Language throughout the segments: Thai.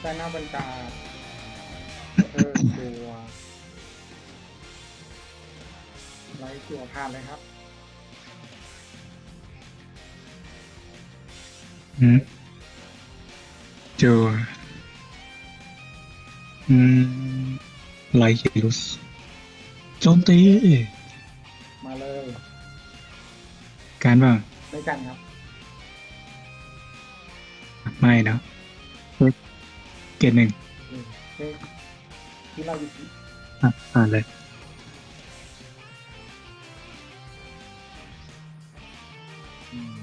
ได้หน้าบรรดาเออตัวไลท์ตัวผ่านเลยครับอืมจัวอืมไลท์คิรุสโจมตี มาเลยการบ้างได้กันครับ ไม่แล้ว เกตหนึ่งนี่เฮ้ยที่เราอยู่ที่อะอ่านเลยอืม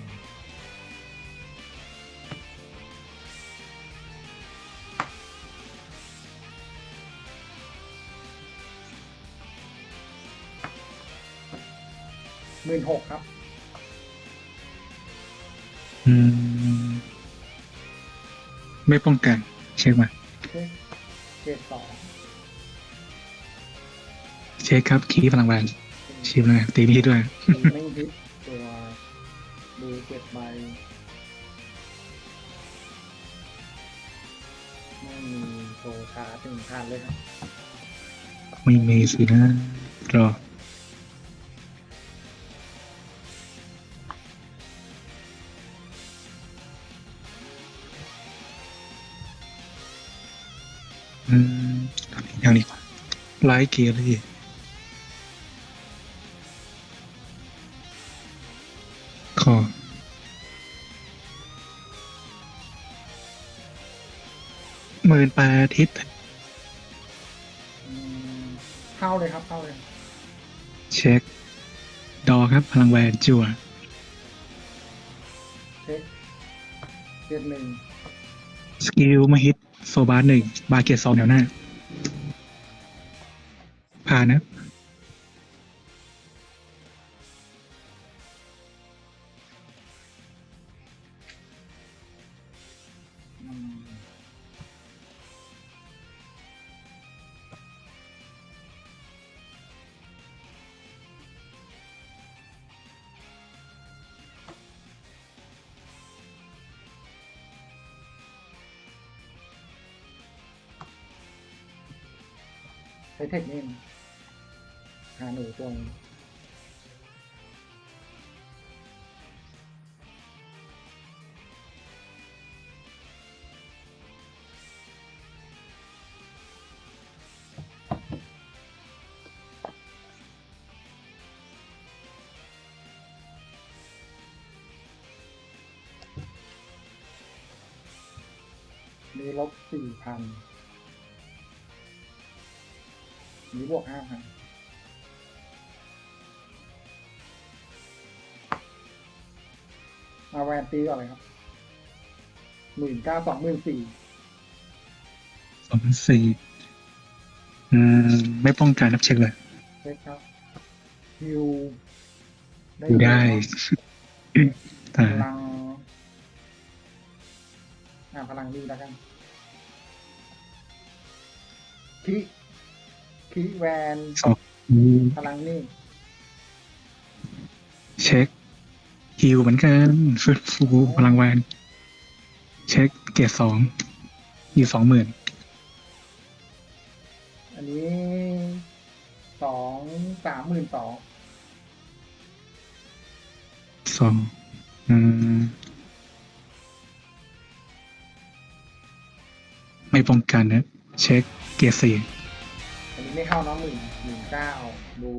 หมื่นหกครับ อืม ไม่ป้องกัน เช็คมาเช็คเกรดสองเช็คครับคีย์พลังแวนชีพเลยตีพี่ด้วยไม่ฮิตตัวดูเก็บใบไม่มีโซคาถึงทานเลยครับ ไม่มีสินะรออื ไลท์เกียร์เลยขอหมื่นแปดทิศอืมเข้าเลยครับเข้าเลย เช็ค ดอครับ พลังแวนจั่วเช็คเจ็ดหนึ่งสกิลมาฮิตโซบาร์หนึ่งบาเกียร์สองแถวหน้าผ่านะอืมใช้เทคนิค หาหนูตัวหนึ่งมีลบสี่พันมีบวกห้าพัน มาแวนตีก่อนเลยครับหมื่นเก้าสองหมื่นสี่สองสี่อืมไม่ป้องกันนับเช็คเลยเช็คครับฮิวอยู่ได้พแต่ลังอ่าพลังดีแล้วกันคิคิแวน สองอืมพลังนี่เช็ค ฮิวเหมือนกันฟื้นฟูพลังแวนเช็คเกียร์สองอยู่สองหมื่นอันนี้สองสามหมื่นสองสองอืมไม่ป้องกันนะ เช็คเกียร์สี่อันนี้ไม่เข้าเน้องหมื่นหมื่นเก้าดู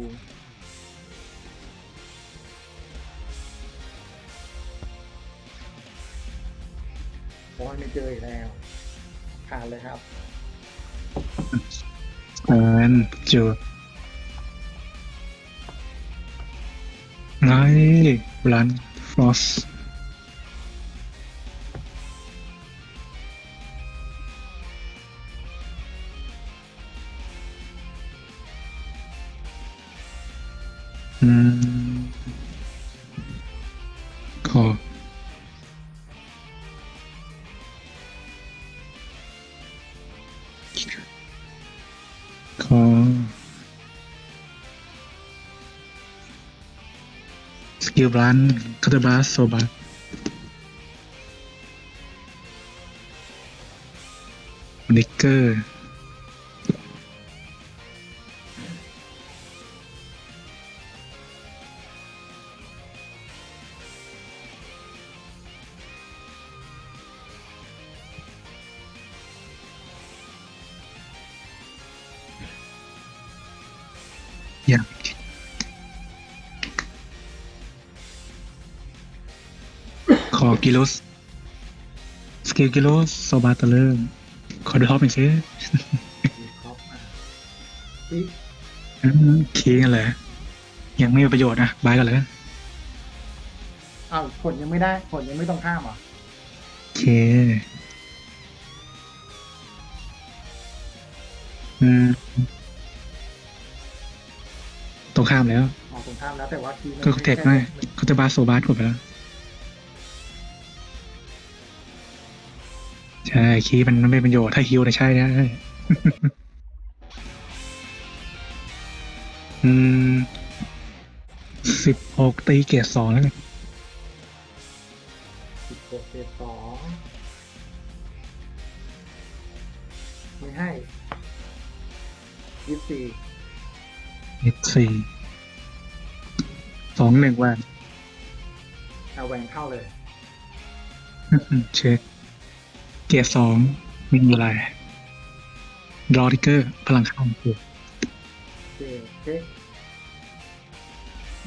โอ้ยไม่เจออีกแล้วผ่านเลยครับ เอินจูดไลท์รันฟรอสอืม สกิลบลันคาร์บาสโซบานิกเกอร์อย่าง ขอกิโลสสเกลกิโลสโซบาตะเริ่มขอดูท็อปหน่อยสิมีครบมาอีกอืมคีกันเลย ยังไม่มีประโยชน์นะบายกันเลยอ้าวผลยังไม่ได้ผลยังไม่ต้องข้ามเหรอโอเคอืมตรงข้ามแล้วออกตรงข้ามแล้วแต่ว่าคีย์มันก็เทคไม่เขาจะบาสโซบาสกดไปแล้ว ใช่คีย์มันไม่เป็นประโยชน์ถ้าฮิวนะใช่ได้อืมสิบหกตีเกรดสองแล้วกันสิบหกเจ็ดสองไม่ให้ยี่สิบสี่เอ็ดสี่สองหนึ่งวันเอาแหวนเข้าเลย เช็ค เกียร์สองมีอะไรรอทิกเกอร์พลังข้ามตัวเจเช็ค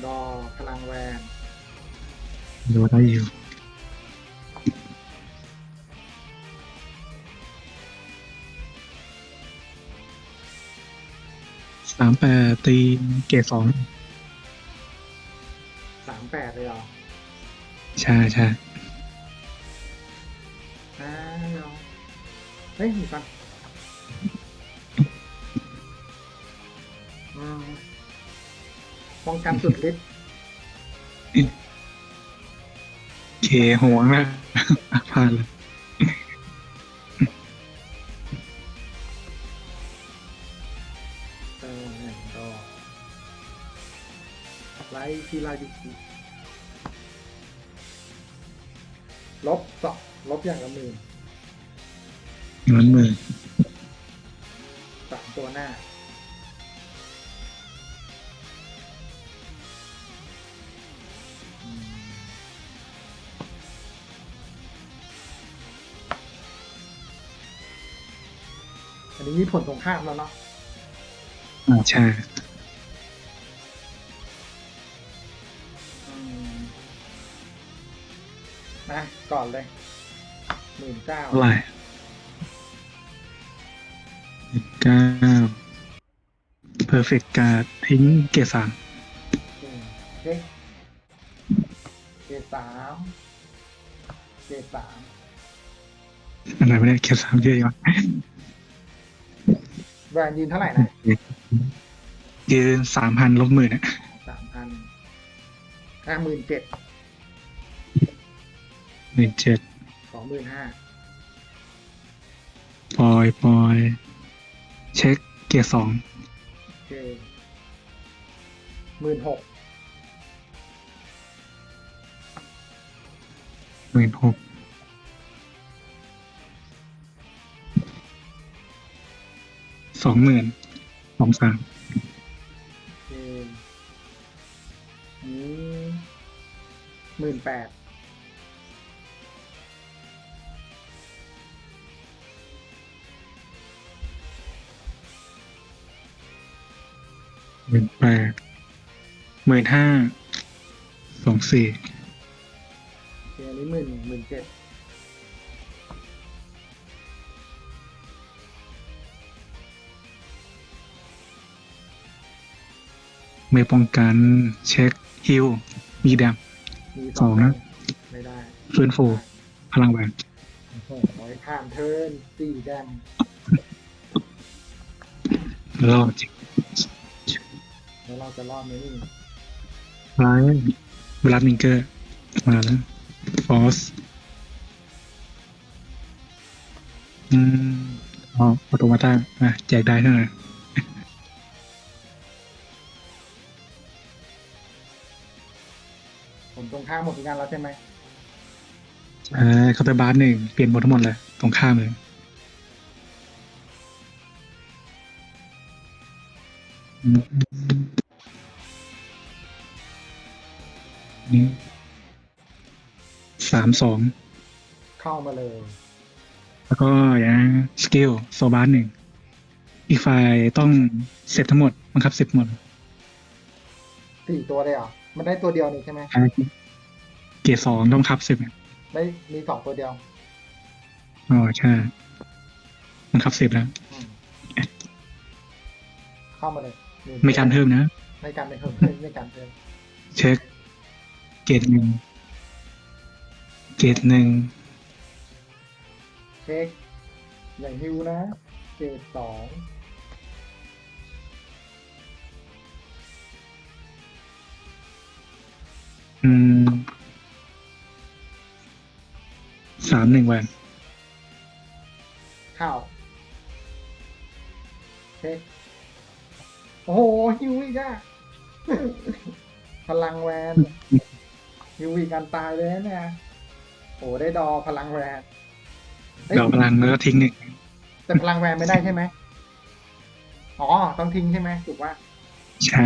ดอพลังแวนดูได้อยู่สามแปดตีเกียร์สองสามแปดเลยเหรอ ใช่ใช่ อ้าวเฮ้ยมีฟันอืมป้องกันสุดฤทธิ์เคหัวนะผ่านเลยเออหนึ่งดอกไลท์ทีรายุกิลบสอง ลบอย่างละหมื่นเงินหมื่นสามตัวหน้าอืมอันนี้มีผลตรงข้ามแล้วเนาะอ่าใช่อืมนะก่อนเลย หมื่นเก้าเท่าไหร่เก้า perfect การ์ดทิ้งเกียร์สามเช็คเกรดสามเกรดสามอะไรไม่ได้เกียร์สามเยอะอยู่วะแวนยืนเท่าไหร่นะยืนสามพันลบหมื่นอะสามพันห้าหมื่นเจ็ดหนึ่งเจ็ดส องหมื่นห้าปล่อยปล่อย เช็คเกียร์สองโอเคหมื่นหกหมื่นหกสองหมื่นสองสามโอเคนี้หมื่นแปด หมื่นแปดหมื่นห้าสองสี่โอเคอันนี้หมื่นหมื่นเจ็ดไม่ป้องกันเช็คฮิลมีแดม มีสองนะ ไม่ได้ฟื้นฟู พลังแหวนโอ้โหข้ามเทิร์นสี่แดม รอดจิ แล้วเราจะรอดไหมนี่ร้บลัดลามิงเกอร์ มาแล้วฟอสอืมอ๋อออโตมาต้าอะแจกได้เท่านั้นผมตรงข้ามหมดทุกงานแล้วใช่ไหมใช่เขาไปบาร์หนึ่งเปลี่ยนหมดทั้งหมดเลย ตรงข้ามเลยอ สามสองเข้ามาเลย แล้วก็อย่างนะสกิลโซบาร์หนึ่งอีกฝ่ายต้องเสร็จทั้งหมดบังคับเสร็จหมดสี่ตัวเลยเหรอมันได้ตัวเดียวนี่ใช่ไหมเกียร์สองต้องคับเสร็จได้มีสองตัวเดียวอ๋อใช่บังคับเสร็จแล้ว อืมเข้ามาเลยหนึ่งไม่การเพิ่มนะ ไม่การไม่เพิ่มไม่การเพิ่มเช็ค เกรดหนึ่งเกรดหนึ่งเช็คอย่างฮิวนะ เกรดสองอืมสามหนึ่งวันเข้าเช็คโอ้โหฮิวอีกอะพลังแวน ฮิวอีกการตายเลยนะเนี่ยโอ้ได้ดอพลังแวนเอ้ยดอกพลังแล้วก็ทิ้งหนึ่งแต่พลังแวนไม่ได้ใช่ไหมอ๋อ ต้องทิ้งใช่ไหมถูกว่าใช่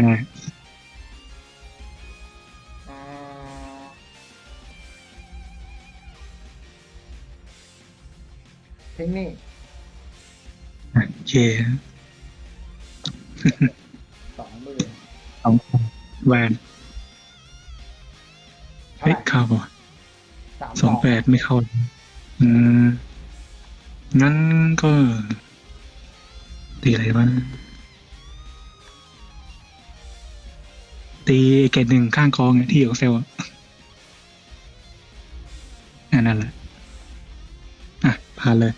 อ่าทิ้งนี่โอเคสองหมื่น สองแวน เท่าเฮ้ไหยร่เข้าป่ะสามสองแปดไม่เข้า อืม งั้นก็ตีอะไรวะตีเกตหนึ่งข้างกองอะที่อยู่กับเซลล์อะอันนั่นแหละ อะผ่านเลย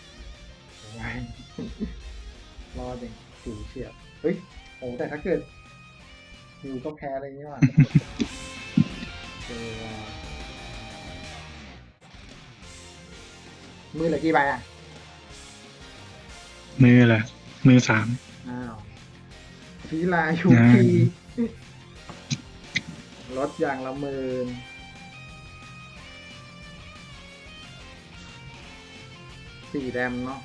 ไว้รอเด็กสิวเฉียบเฮ้ยโอ้แต่ถ้าเกิดฮิวก็แพ้อะไรอย่างเงี้ยว่ะ เออว่ะมือเหลือกี่ใบอะ มือละมือสาม อ้าวพีลายูยัง พีลดอย่างละหมื่นสี่แรมเนาะ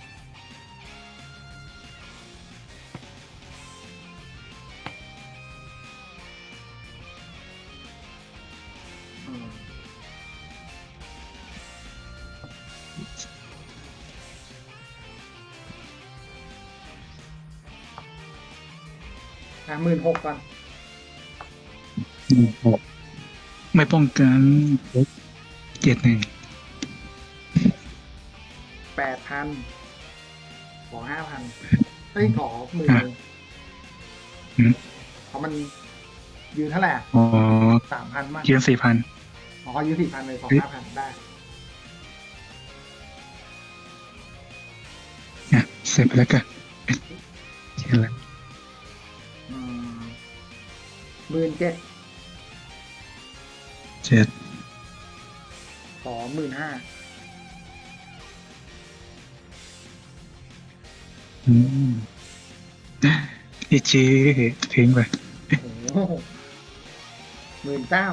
อะหมื่นหกก่อนไม่ป้องกันเจ็ดหนึ่งแปดพันขอห้าพันเอ้ยขอหมื่นหนึ่งเพราะมันยืนเท่าไหร่อะอ๋อสามพันมากเกียร์สี่พันอ๋อยืนสี่พันเลยขอเฮ้ยห้าพันได้เนี่ยเสร็จไปแล้วกันเขียนแล้ว หมื่นเจ็ดเจ็ดขอหมื่นห้าอืมอีจีทิ้งไปโอ้โหหมื่นเก้า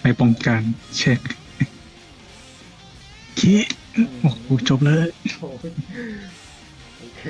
ไม่ป้องกันเช็คขี้โอ้โหจบเลยโอ้โหโอเค